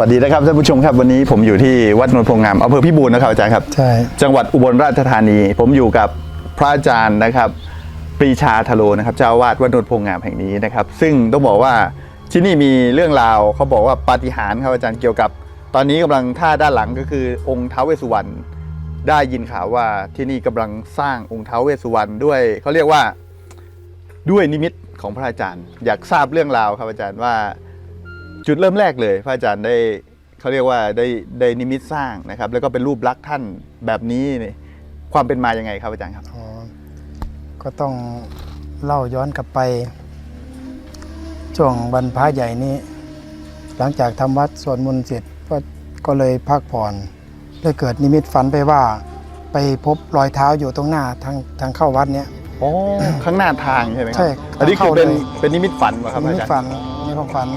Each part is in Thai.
วัสดีนะครับท่านผู้ชมครับวันนี้ผมอยู่ที่วัดนนทพงงามอำเภอพิบูลนะครับอาจารย์ครับใช่จังหวัดอุบลราชธานี ผมอยู่กับพระอาจารย์นะครับปรีชาทโลนะครับเจ้าอาวาดวัดนนทพงงามแห่งนี้นะครับ ซึ่งต้องบอกว่าที่นี่มีเรื่องราวเขาบอกว่าปาฏิหาริย์ครับอาจารย์เกี่ยวกับ ตอนนี้กำลังท่าด้านหลังก็คือองค์ท้าวเวสสุวรรณได้ยินข่าวว่าที่นี่กำลังสร้างองค์ท้าวเวสสุวรรณด้วยเขาเรียกว่าด้วยนิมิตของพระอาจารย์ อยากทราบเรื่องราวครับอาจารย์ว่า จุดเริ่มแรกเลย พระอาจารย์ได้เขาเรียกว่าได้ได้นิมิตสร้างนะครับ แล้วก็เป็นรูปลักษณ์ท่านแบบนี้นี่ความเป็นมายังไงครับอาจารย์ครับอ๋อก็ต้องเล่าย้อนกลับไปช่วงวันพระใหญ่นี้ หลังจากทำวัดสวดมนต์เสร็จก็ก็เลยพักผ่อนเลยเกิดนิมิตฝันไปว่า ไปพบรอยเท้าอยู่ตรงหน้าทางทางเข้าวัดเนี้ยอ๋อข้างหน้าทางใช่ไหมครัใช่อันนี้คือเข้าเป็นเลยเป็นนิมิตฝันเหรอครับนิอามิตจารย์ฝันในความฝัน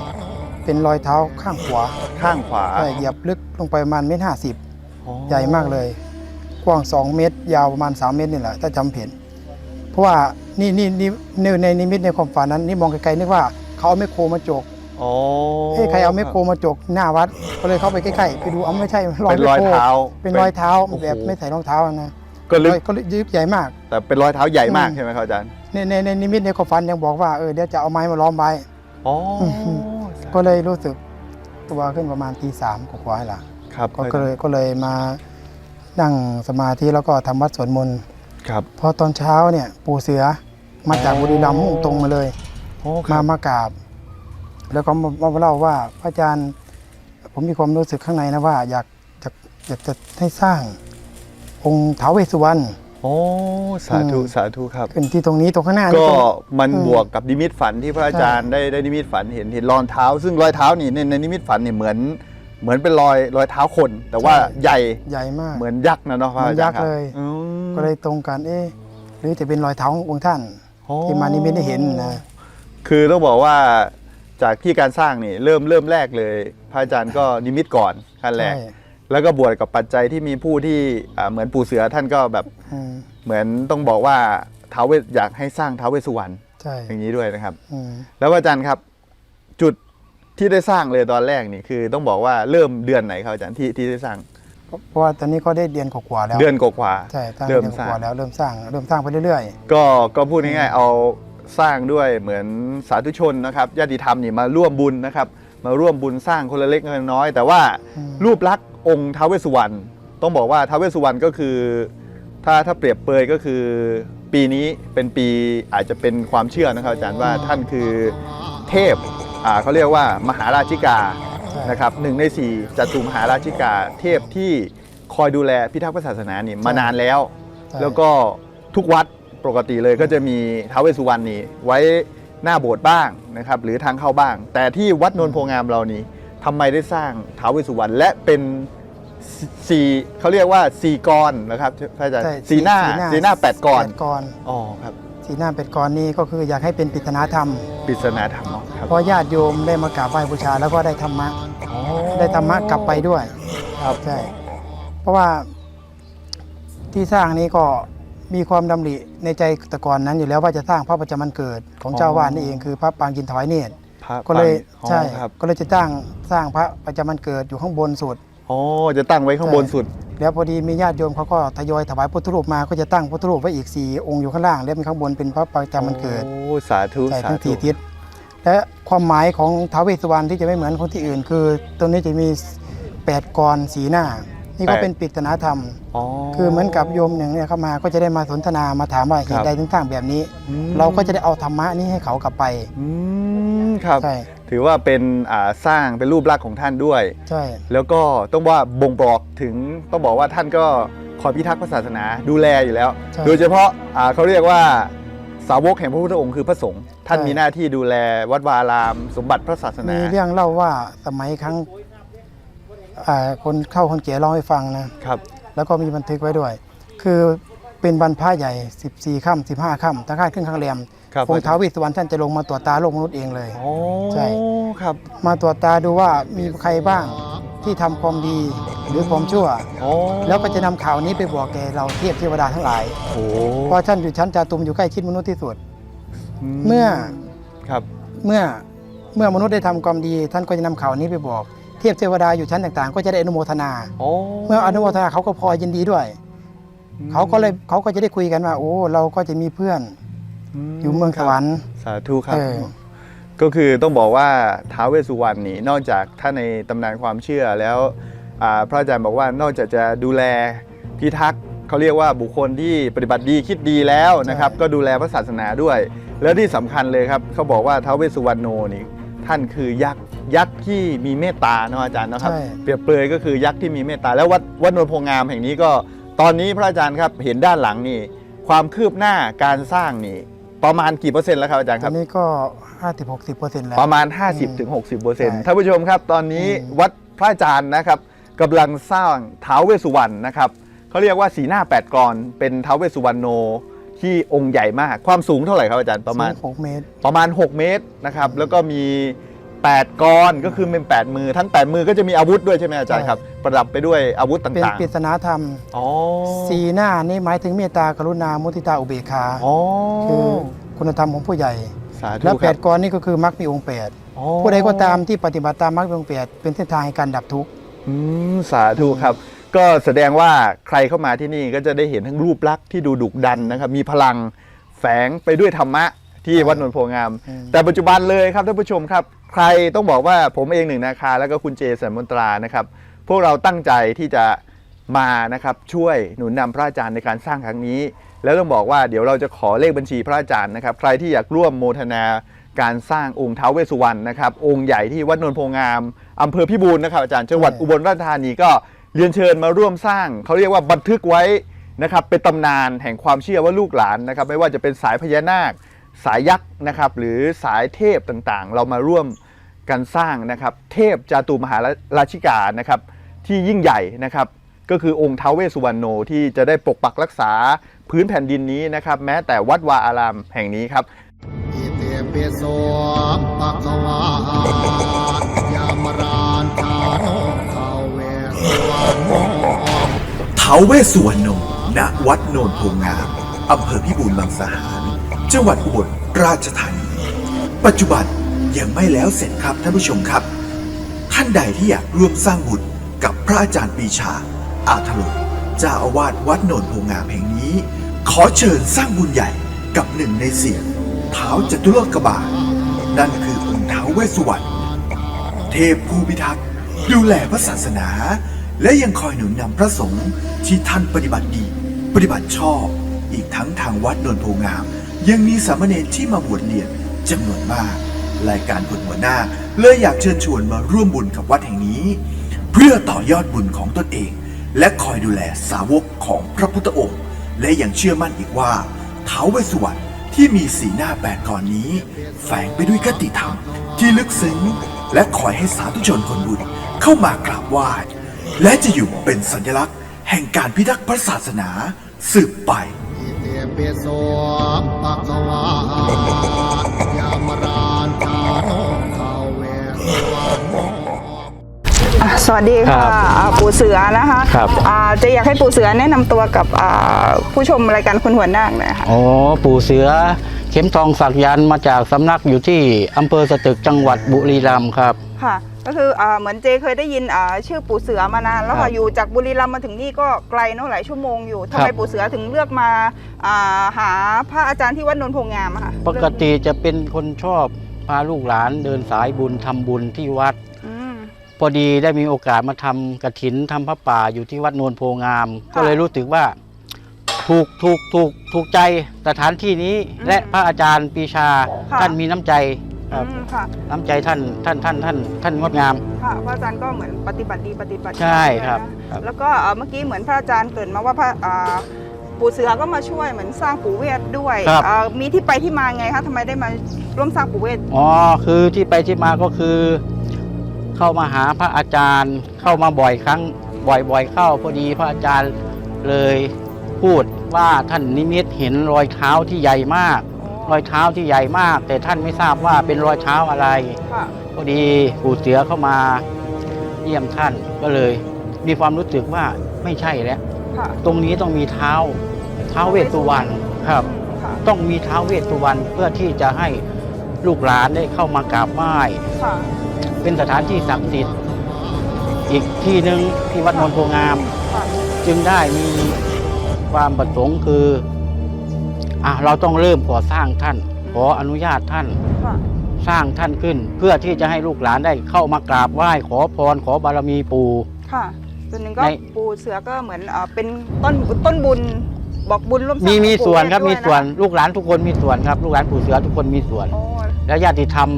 เป็นรอยเท้าข้างขวาข้างขวาใช่เหยียบลึกลงไปประมาณเมตรห้าสิบอ๋อใหญ่มากเลย กว้าง 2 เมตร ยาวประมาณ 3 เมตรนี่แหละถ้าจำผิดเพราะว่านี่นี่นี่ในในนิมิตในความฝันนั้น นี่มองไกลๆนึกว่าเขาเอาไมโครมาจกอ๋อเฮ้ยใครเอาไมโครมาจกหน้าวัด ก็เลยเข้าไปใกล้ๆไปดูเอาไม่ใช่รอยเป็นไมรอยโครเท้า เป็นรอยเท้าโอ้โหแบบไม่ใส่รองเท้านะก็ลึกรอยก็ยึกใหญ่มาก แต่เป็นรอยเท้าใหญ่มากอืมใช่ไหมครับอาจารย์ในในในนิมิตในความฝันยังบอกว่าเออเดี๋ยวจะเอาไม้มาล้อมไว้อ๋ออม ก็เลยรู้สึกตัวขึ้นประมาณตีสามกว่าๆละครับก็ก็เลยก็เลยมานั่งสมาธิแล้วก็ทำวัดสวดมนต์ครับพอตอนเช้าเนี่ยปู่เสือมาจากบุรีรัมย์มุ่งตรงมาเลยโอ้คมารับมากราบ แล้วก็มามาเล่าว่าพระอาจารย์ ผมมีความรู้สึกข้างในนะว่า อยากอยากอยากจะให้สร้างองค์ท้าวเวสสุวรรณ โอ้สาธุอืมสาธุครับ ขึ้นที่ตรงนี้ตรงข้างหน้านี่ก็ตรง มันอืมบวกกับนิมิตฝันที่พระอาจารย์ได้ได้นิมิตฝันเห็นเห็นรอยเท้า ซึ่งรอยเท้านี่ในในนิมิตฝันนี่เหมือน เหมือนเป็นรอยรอยเท้าคน แต่ว่าใหญ่ใหญ่มาก เหมือนยักษ์นะเนาะพระอาจารย์เหมือนยักษ์ครับเลย อืม ก็เลยตรงกันเอ๊ะหรือจะเป็นรอยเท้าขององค์ท่าน โอ้ ที่มานิมิตได้เห็นนะ คือต้องบอกว่าจากที่การสร้างนี่เริ่มเริ่มแรกเลย พระอาจารย์ก็นิมิตก่อนขั้นแรกใช่ แล้วก็บวกกับปัจจัยที่มีผู้ที่อ่าเหมือนปู่เสือท่านก็แบบอืมเหมือนต้องบอกว่าท้าวเวสอยากให้สร้างท้าวเวสสุวรรณใช่อย่างนี้ด้วยนะครับอืมแล้วอาจารย์ครับจุดที่ได้สร้างเลยตอนแรกนี่คือ ต้องบอกว่าเริ่มเดือนไหนครับอาจารย์ที่ที่ได้สร้างเพราะว่าตอนนี้ก็ได้เดือนกว่าๆแล้วเดือนกว่าใช่ตั้งเริ่เดืมอนสร้างกว่าๆแล้วเริ่มสร้างเริ่มสร้างไปเรื่อยๆ ก็ก็พูดง่ายๆเอาสร้างด้วยเหมือนสาธุชนนะครับญาติธรรมนี่มาร่วมบุญนะครับ มาร่วมบุญสร้างคนละเล็กคนละน้อย แต่ว่าอืมรูปลักษณ์ องค์ท้าวเวสสุวรรณต้องบอกว่าท้าวเวสสุวรรณก็คือ ถ้าถ้าเปรียบเปรยก็คือ ปีนี้เป็นปีอาจจะเป็นความเชื่อนะครับอาจารย์ว่าท่านคือเทพอ่าเขาเรียกว่ามหาราชิกาใช่นะครับหนึ่งในสี่จัตุมหาราชิกาเทพที่คอยดูแลพิทักษ์พระศาสนานี่มานานแล้วใช่แล้วก็ทุกวัดปกติเลยก็จะมีท้าวเวสสุวรรณนี่ไว้หน้าโบสถ์บ้างนะครับหรือทางเข้าบ้าง แต่ที่วัดนนทโพงามเรานี่ ทำไมได้สร้างท้าวเวสสุวรรณและเป็นสสี่เขาเรียกว่าสี่กรนะครับพระอาจารย์ใช่สีหน้าสีหน้าแปดกรแปดกรอ๋อครับสีหน้าแปดกรนี่ก็คืออยากให้เป็นปริศนาธรรม ปริศนาธรรมเนาะครับเพราะญาติโยมได้มากราบไหว้บูชาแล้วก็ได้ธรรมะ อ๋อ ได้ธรรมะกลับไปด้วยครับ ใช่เพราะว่าที่สร้างนี้ก็มีความดำริในใจแต่ก่อนนั้นอยู่แล้วว่าจะสร้างพระประจำวันเกิดของเจ้าวาดนี่เองคือพระปางกินถวายเนตรพ ระก็เลยปังใช่อ๋อครับ ก็เลยจะตั้งสร้างพระประจำวันเกิดอยู่ข้างบนสุด อ๋อจะตั้งไว้ข้างบนสุด แล้วพอดีมีญาติโยมเขาก็ทยอยถวายพุทธรูปมาก็จะตั้งพุทธรูปไว้อีกสี่องค์อยู่ข้างล่างแล้วมีข้างบนเป็นพระประจำวันเกิด โอ้สาธุใช่สาทั้งธุสี่ทิศและความหมายของท้าวเวสสุวรรณที่จะไม่เหมือนของที่อื่น คือตัวนี้จะมีแปดกรสีหน้า นี่ก็เป็นปริศนาธรรม อ๋อ คือเหมือนกับโยมหนึ่งเนี่ยเข้ามาก็จะได้มาสนทนามาถามว่าเหครัตุบใดถึงสร้างแบบนี้ อืม เราก็จะได้เอาธรรมะนี้ให้เขากลับไป อืม ครับ ใช่ ถือว่าเป็นอ่าสร้างเป็นรูปลักษณ์ของท่านด้วย ใช่ แล้วก็ต้องว่าบ่งบอกถึงต้องบอกว่าท่านก็คอยพิทักษ์พระศาสนาดูแลอยู่แล้ว ใช่โดยเฉพาะอ่าเขาเรียกว่าสาวกแห่งพระพุทธองค์คือพระสงฆ์ท่านใช่ มีหน้าที่ดูแลวัดวาอาราม สมบัติพระศาสนามีเรื่องเล่าว่าสมัยครั้งอ่าคนเข้าคนเก๋เล่าให้ฟังนะ ครับแล้วก็มีบันทึกไว้ด้วย คือเป็นวันพระใหญ่ 14ค่ำ15ค่ำตั้งค่าขึ้นข้างแรม ครับองค์ท้าวเวสสุวรรณท่านจะลงมาตรวจตาโลกมนุษย์เองเลย โอ้ใช่ ครับมาตรวจตาดูว่ามีใครบ้างที่ทำความดีหรือความชั่ว โอ้แล้วก็จะนำข่าวนี้ไปบอกแกเราเทพเทวดาทั้งหลาย โอ้เพราะท่านอยู่ชั้นจาตุมอยู่ใกล้ชิดมนุษย์ที่สุด เมื่อครับเมื่อเมื่อมนุษย์ได้ทำความดี ท่านก็จะนำข่าวนี้ไปบอกทเทพเทวดาอยู่ชั้นต่างๆ ก็จะได้อนุโมทนา โอ้เมื่ออนุโมทนาเขาก็พอยินดีด้วย เขาก็เลยเขาก็จะได้คุยกันว่า โอ้ เราก็จะมีเพื่อน อยู่เมืองสวรรค์ สาธุครับ เออ ก็คือต้องบอกว่าท้าวเวสสุวรรณนี่นอกจากถ้าในตำนานความเชื่อแล้วอ่าพระอาจารย์บอกว่านอกจากจะดูแลพิทักษ์เขาเรียกว่าบุคคลที่ปฏิบัติดีคิดดีแล้วนะครับใช่ก็ดูแลพระศาสนาด้วย แล้วที่สำคัญเลยครับเขาบอกว่าท้าวเวสสุวรรณโนนี่ท่านคือยักษ์ยักษ์ที่มีเมตตาเนาะอาจารย์เนาะครับ ใช่ เปรียบเปรยก็คือยักษ์ที่มีเมตตา แล้ววัดวัดนวลโพงามแห่งนี้ก็ ตอนนี้พระอาจารย์ครับเห็นด้านหลังนี่ ความคืบหน้าการสร้างนี่ ประมาณกี่เปอร์เซ็นต์แล้วครับอาจารย์ตคอรับ นนี้ก็50-60เปอร์เซ็นต์แล้ว ประมาณอืม50-60%เปอร์เซ็นต์ใช่ท่านผู้ชมครับ ตอนนี้อืม วัดพระอาจารย์นะครับกำลังสร้างท้าวเวสสุวรรณนะครับเขาเรียกว่าสีหน้าแปดกรเป็นท้าวเวสสุวรรณโนที่องค์ใหญ่มาก ความสูงเท่าไหร่ครับอาจารย์ประมาณ สูง6เมตร ประมาณ 6 เมตรนะครับ แล้วก็มี 8กรก็คือเป็น8มือทั้ง8มือก็จะมีอาวุธด้วยใช่ไหมอาจารย์ใช่ครับ ประดับไปด้วยอาวุธเป็นต่างปริศนาธรรมๆอ๋อสีหน้านี่หมายถึงเมตตากรุณามุทิตาอุเบกขาอ๋อคือคุณธรรมของผู้ใหญ่ สาธุแล้วคแปรับดกรนี่ก็คือมรรคมีองค์แปดอ๋อผู้ใดก็ตามที่ปฏิบัติตามมรรคมีองค์แปดเป็นเส้นทางแห่งการดับทุกข์ อืมสาธุครับ ก็แสดงว่าใครเข้ามาที่นี่ก็จะได้เห็นทั้งรูปลักษณ์ที่ดูดุดันนะครับ มีพลังแฝงไปด้วยธรรมะ ที่วัดนนทโพงามอืมแต่ปัจจุบันเลยครับท่านผู้ชมครับ ใครต้องบอกว่าผมเองหนึ่งนาคาแล้วก็คุณเจสันมนตรานะครับ พวกเราตั้งใจที่จะมานะครับช่วยหนุนนำพระอาจารย์ในการสร้างครั้งนี้ แล้วต้องบอกว่าเดี๋ยวเราจะขอเลขบัญชีพระอาจารย์นะครับ ใครที่อยากร่วมโมทนาการสร้างองค์ท้าวเวสสุวรรณนะครับ องค์ใหญ่ที่วัดนนทโพงามอำเภอพิบูลนะครับอาจารย์จังหวัดใช่อุบลราชธานีก็เรียนเชิญมาร่วมสร้าง เขาเรียกว่าบันทึกไว้นะครับเป็นตำนานแห่งความเชื่อว่าลูกหลานนะครับ ไม่ว่าจะเป็นสายพญานาค สายยักษ์นะครับหรือสายเทพต่างๆ เรามาร่วมกันสร้างนะครับเทพจาตุมหาราชิกานะครับที่ยิ่งใหญ่นะครับก็คือองค์ท้าวเวสสุวรรณโนที่จะได้ปกปักรักษาพื้นแผ่นดินนี้นะครับแม้แต่วัดวาอารามแห่งนี้ครับอิเตปิโสภะคะวายามรานชาโนภาเวสวรรณโนท้าวเวสสุวรรณโนณวัดโนนโพงามอำเภอพิบูลบางสหาร จังหวัดอุบลราชธานีปัจจุบันยังไม่แล้วเสร็จครับท่านผู้ชมครับ ท่านใดที่อยากร่วมสร้างบุญกับพระอาจารย์ปีชา อาทโลเจ้าอาวาสวัดโนนโพงามแห่งนี้ ขอเชิญสร้างบุญใหญ่กับหนึ่งในเสียงเท้าจตุโลกบาลนั่นคือองค์เท้าเวสสุวรรณเทพผู้พิทักษ์ดูแลพระศาสนา และยังคอยหนุนนำพระสงฆ์ที่ท่านปฏิบัติดี ปฏิบัติชอบ อีกทั้งทางวัดนนโพงาม ยังมีสามเณรที่มาบวชเรียนจำนวนมาก รายการบุญหัวหน้าเลยอยากเชิญชวนมาร่วมบุญกับวัดแห่งนี้ เพื่อต่อยอดบุญของตนเอง และคอยดูแลสาวกของพระพุทธองค์ และยังเชื่อมั่นอีกว่าเท้าวเวสสุวรรณที่มีสีหน้าแปดกรนี้ แฝงไปด้วยคติธรรมที่ลึกซึ้ง และคอยให้สาธุชนคนบุญเข้ามากราบไหว้และจะอยู่เป็นสัญลักษณ์ แห่งการพิทักษ์พระศาสนาสืบไป ปิโสภะคะวายามรานชาโนภาเวสวรรณโนอะสวัสดีค่ะอ่าปู่เสือนะคะครับ อ่าจะอยากให้ปู่เสือแนะนำตัวกับอ่าผู้ชมรายการคุณหัวหน้าคหน่อยค่ะ อ๋อปู่เสือ เข็มทองฝักยันต์มาจากสำนักอยู่ที่อำเภอสตึกจังหวัดบุรีรัมย์ครับ ค่ะ ก็คืออ่าเหมือนเจเคยได้ยินอ่าชื่อปู่เสือมานานแล้วครัค่ะบอยู่จากบุรีรัมย์มาถึงนี่ก็ไกลเนาะหลายชั่วโมงอยู่ทำไมครับ ปู่เสือถึงเลือกมาอ่าหาพระอาจารย์ที่วัดนนทโพงามอะค่ะปกติจะเป็นคนชอบพาลูกหลานเดินสายบุญทำบุญที่วัด อืม พอดีได้มีโอกาสมาทำกระถินทำพระป่าอยู่ที่วัดโนนโพงามค่ะก็เลยรู้สึกว่า ถูกถูกถูกถูกใจสถานที่นี้อืมและพระอาจารย์ปรีชาค่ะ ท่านมีน้ำใจครับอืมค่ะ น้ำใจท่านท่านท่านท่านท่านงดงาม ค่ะพระอาจารย์ก็เหมือนปฏิบัติดีปฏิบัติใช่ชอครับนะครับ แล้วก็เอ่อเมื่อกี้เหมือนพระอาจารย์เกริดมาว่าพระอ่าปู่เสือก็มาช่วยเหมือนสร้างปู่เวทด้วยครับ เอ่อมีที่ไปที่มาไงคะทำไมได้มาร่วมสร้างปู่เวท อ๋อคือที่ไปที่มาก็คือ เข้ามาหาพระอาจารย์เข้ามาบ่อยครั้งบ่อยๆเข้าพอดีพระอาจารย์เลย พูดว่าท่านนิมิตเห็นรอยเท้าที่ใหญ่มาก รอยเท้าที่ใหญ่มาก แต่ท่านไม่ทราบว่าเป็นรอยเท้าอะไรค่ะพอดีปู่เสือเข้ามาเยี่ยมท่านก็เลย มีความรู้สึกว่าไม่ใช่แล้วค่ะตรงนี้ต้องมีเท้าเท้าเวสสุวรรณครับค่ะต้องมีเท้าเวสสุวรรณเพื่อที่จะให้ลูกหลานได้เข้ามากราบไหว้ค่ะเป็นสถานที่ศักดิ์สิทธิ์อีกที่หนึ่งที่วัดนนโพงามค่ะจึงได้มี ความประสงค์คืออะเราต้องเริ่มก่อสร้างท่าน ขออนุญาตท่าน ค่ะสร้างท่านขึ้น เพื่อที่จะให้ลูกหลานได้เข้ามากราบไหว้ ขอพร ขอบารมีปู่ ค่ะส่วนหนึ่งก็ใน ปูเสือก็เหมือนเอ่อเป็นต้นต้นบุญบอกบุญร่วมสร้างมีมีของปู่ส่วนครับเทพมีด้วยะส่วนลูกหลานทุกคนมีส่วนครับ ลูกหลานปู่เสือทุกคนมีส่วน โอ้และญาติธรรม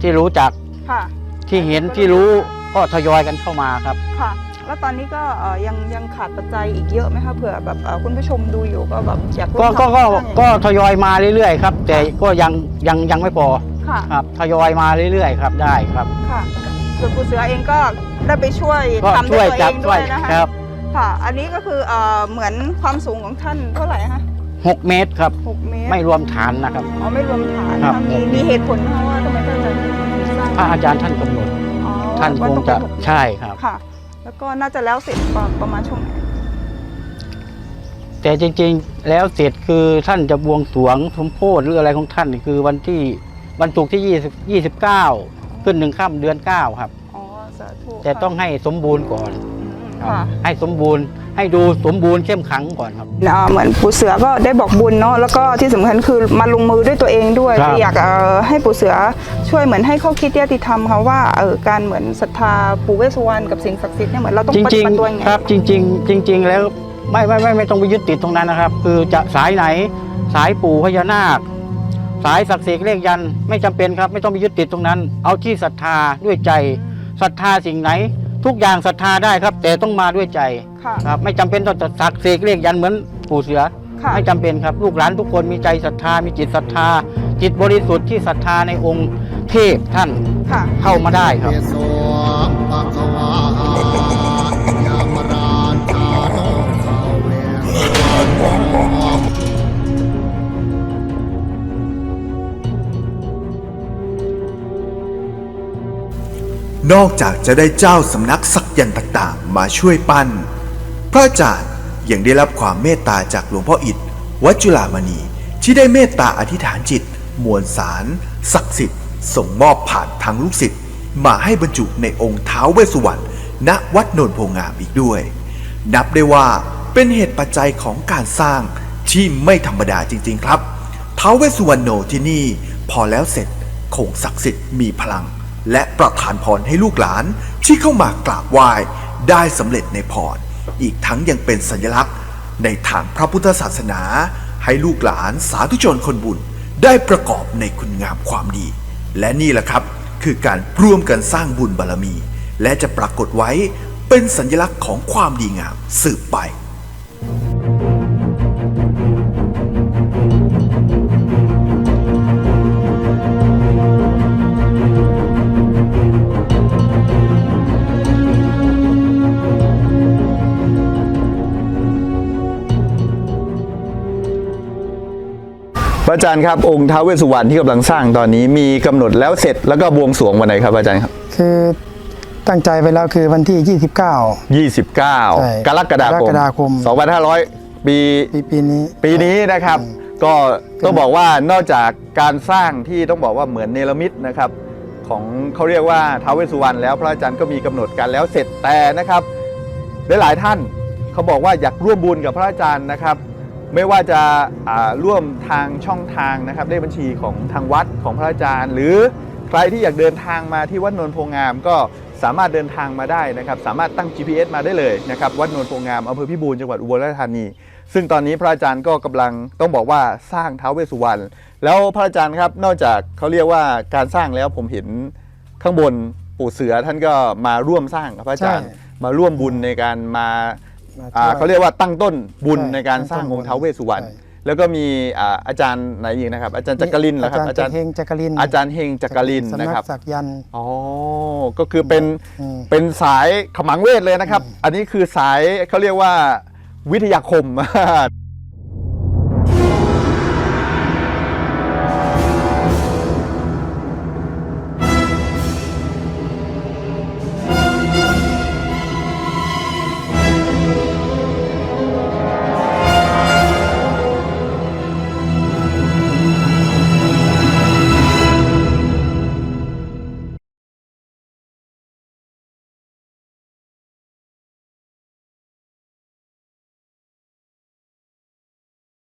ที่รู้จักค่ะที่เห็นที่รู้ก็ทยอยกันเข้ามาครับ ค่ะ แล้วตอนนี้ก็เอ่อยังยังขาดปัจจัยอีกเยอะไหมคะเผื่อแบบเอ่อคุณผู้ชมดูอยู่ก็แบบอยากร่วก็มก็ทำก็สร้างอย่างนี้ก็ทยอยมาเรื่อยๆครับ แต่ก็ยังยังยังไม่พอค่ะครับทยอยมาเรื่อยๆครับได้ครับ ค่ะส่วนปูเสือเองก็ได้ไปช่วยก็ทำช่ด้ววยยตัวจัเอบงช่ด้ววยยนะคะครับค่ะ อันนี้ก็คือเอ่อเหมือนความสูงของท่านเท่าไหร่คะ6เมตรครับ หกเมตร ไม่รวมฐานนะครับ อ๋อไม่รวมฐานครันะบคะมีมีเหตุผลไหมคะว่าทำไมท่านจะสร้างพระอาจารย์ท่านกำหนด อ๋อท่านว่คงต้องจะเป็นหกเมตรใช่ครับ ค่ะแล้ว ก็น่าจะแล้วเสร็จประมาณช่วงไหนแต่จริงๆ แล้วเสร็จคือท่านจะบวงสรวงสมโพธิหรืออะไรของท่านนี่คือวันที่วันศุกร์ที่20 29 ขึ้นหนึ่งค่ำเดือน 9 ครับ อ๋อสาธุแต่ต้องให้สมบูรณ์ก่อนอืม ครับค่ะ ให้สมบูรณ์ให้ดูสมบูรณ์เข้มขังก่อนครับ อ่าเหมือนปู่เสือก็ได้บอกบุญเนาะแล้วก็ที่สำคัญคือมาลงมือด้วยตัวเองด้วยครับคืออยากเอ่อให้ปู่เสือช่วยเหมือนให้ข้อคิดญาติธรรมค่ะว่าเออการเหมือนศรัทธาปู่เวสสุวรรณกับสิ่งศักดิ์สิทธิ์เนี่ยเหมือนเราต้องจปฏิริงบัติตัวยังไง ๆ ครับจริง ๆ จริง ๆ แล้วไม่ไม่ไม่ไม่ต้องไปยึดติดตรงนั้นนะครับ คือจะสายไหนสายปู่พญานาค สายศักดิ์สิทธิ์เลขยันต์ไม่จำเป็นครับ ไม่ต้องไปยึดติดตรงนั้น เอาที่ศรัทธาด้วยใจศรัทธาสิ่งไหน ทุกอย่างศรัทธาได้ครับ แต่ต้องมาด้วยใจค่ะ ครับ ไม่จำเป็นต้องจะศักดิ์สิทธิ์เลขยันต์เหมือนปู่เสือ ค่ะ ไม่จำเป็นครับ ลูกหลานทุกคนมีใจศรัทธามีจิตศรัทธา จิตบริสุทธิ์ที่ศรัทธาในองค์เทพท่านค่ะ เข้ามาได้ครับเปโสปะคะวา นอกจากจะได้เจ้าสำนักศักยันต์ต่างๆ มาช่วยปั้น พระอาจารย์ยังได้รับความเมตตาจากหลวงพ่ออิฐวัดจุฬามณีที่ได้เมตตาอธิษฐานจิต มวลสารศักดิ์สิทธิ์ส่งมอบผ่านทางลูกศิษย์มาให้บรรจุในองค์ท้าวเวสสุวรรณณวัดโนนโพงามอีกด้วย นับได้ว่าเป็นเหตุปัจจัยของการสร้างที่ไม่ธรรมดาจริง ๆ ครับท้าวเวสสุวรรณโนที่นี่พอแล้วเสร็จคงศักดิ์สิทธิ์มีพลัง และประทานพรให้ลูกหลานที่เข้ามากราบไหว้ได้สำเร็จในพร อีกทั้งยังเป็นสัญลักษณ์ ในทางพระพุทธศาสนา ให้ลูกหลานสาธุชนคนบุญได้ประกอบในคุณงามความดี และนี่แหละครับคือการร่วมกันสร้างบุญบารมี และจะปรากฏไว้เป็นสัญลักษณ์ของความดีงามสืบไป ระอาจารย์ครับองค์ท้าวเวสสุวรรณที่กำลังสร้างตอนนี้มีกำหนดแล้วเสร็จแล้วก็บวงสรวงวันไหนครับอาจารย์ครับ คือตั้งใจไปแล้วคือวันที่ 29 29ใช่กรกฎาคกรมกฎาคม 2500ปีปีปีนี้ ปีนี้นะครับอืมก็ต้องบอกว่านอกจากการสร้างที่ต้องบอกว่าเหมือนเนรมิตนะครับ ของเขาเรียกว่าท้าวเวสสุวรรณแล้วพระอาจารย์ก็มีกำหนดการแล้วเสร็จแต่นะครับหลายๆท่านเขาบอกว่าอยากร่วมบุญกับพระอาจารย์นะครับ ไม่ว่าจะอ่าร่วมทางช่องทางนะครับเลขบัญชีของทางวัดของพระอาจารย์ หรือใครที่อยากเดินทางมาที่วัดนนทโพงามก็สามารถเดินทางมาได้นะครับ สามารถตั้ง GPS มาได้เลยนะครับ วัดนนทโพงามอำเภอพิบูลจังหวัดอุบลราชธานี ซึ่งตอนนี้พระอาจารย์ก็กำลังต้องบอกว่าสร้างท้าวเวสสุวรรณแล้วพระอาจารย์ครับนอกจากเขาเรียกว่าการสร้างแล้วผมเห็นข้างบนปู่เสือท่านก็มาร่วมสร้างกับพระอาจารย์ใช่มาร่วมบุญในการมา มาอ่าช่วยเขาเรียกว่าตั้งต้นบุญใช่ในการสร้างตั้งต้อนงค์บุญท้าวเวสสุวรรณใช่ แล้วก็มีอ่าอาจารย์ไหนอีกนะครับ อาจารย์จักรินเหรอครับอาจารย์เฮงจักรินอาจารย์เฮงจักรินสำนะนักครับศักยันต์อ๋อ ก็คือเป็นอืม เป็นสายขมังเวทเลยนะครับ อันนี้คือสายเขาเรียกว่าวิทยาคม